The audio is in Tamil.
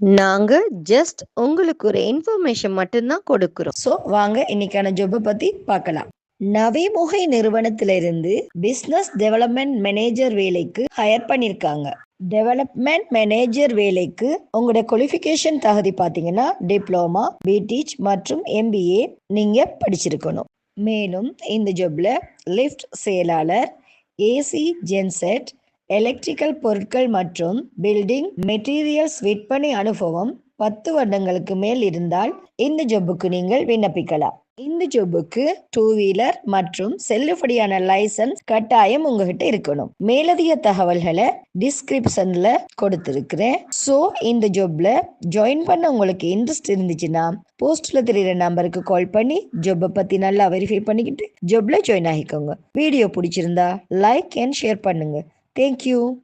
நாங்க ஜஸ்ட் உங்களுக்கு ஒரு இன்ஃபர்மேஷன் மட்டும்தான் கொடுக்கிறோம். ஸோ வாங்க இன்னைக்கான ஜாப்பை பத்தி பார்க்கலாம். நவிமுகை நிறுவனத்திலிருந்து பிசினஸ் டெவலப்மெண்ட் மேனேஜர் வேலைக்கு ஹையர் பண்ணிருக்காங்க. டெவலப்மெண்ட் மேனேஜர் வேலைக்கு உங்களோட குவாலிஃபிகேஷன் தகுதி பார்த்தீங்கன்னா டிப்ளமா பிடிச் மற்றும் எம்பிஏ நீங்க படிச்சிருக்கணும். மேலும் இந்த ஜாப்ல லிஃப்ட் செயலாளர் ஏசி ஜென்செட் எலக்ட்ரிக்கல் பொருட்கள் மற்றும் பில்டிங் மெட்டீரியல்ஸ் விற்பனை அனுபவம் பத்து வருடங்களுக்கு மேல் இருந்தால் இந்த ஜொப்புக்கு நீங்கள் விண்ணப்பிக்கலாம். இந்த ஜொப்புக்கு டூ வீலர் மற்றும் செல்லுபடியான லைசன்ஸ் கட்டாயம் உங்ககிட்ட இருக்கணும். மேலதிக தகவல்களை டிஸ்கிரிப்ஷன்ல கொடுத்திருக்கிறேன். ஸோ இந்த ஜொப்ல ஜாயின் பண்ண உங்களுக்கு இன்ட்ரெஸ்ட் இருந்துச்சுன்னா போஸ்ட்ல தெரியுற நம்பருக்கு கால் பண்ணி ஜொப்பை பத்தி நல்லா வெரிஃபை பண்ணிக்கிட்டு ஜொப்ல ஜாயின் ஆகிக்கோங்க. வீடியோ பிடிச்சிருந்தா லைக் அண்ட் ஷேர் பண்ணுங்க. Thank you.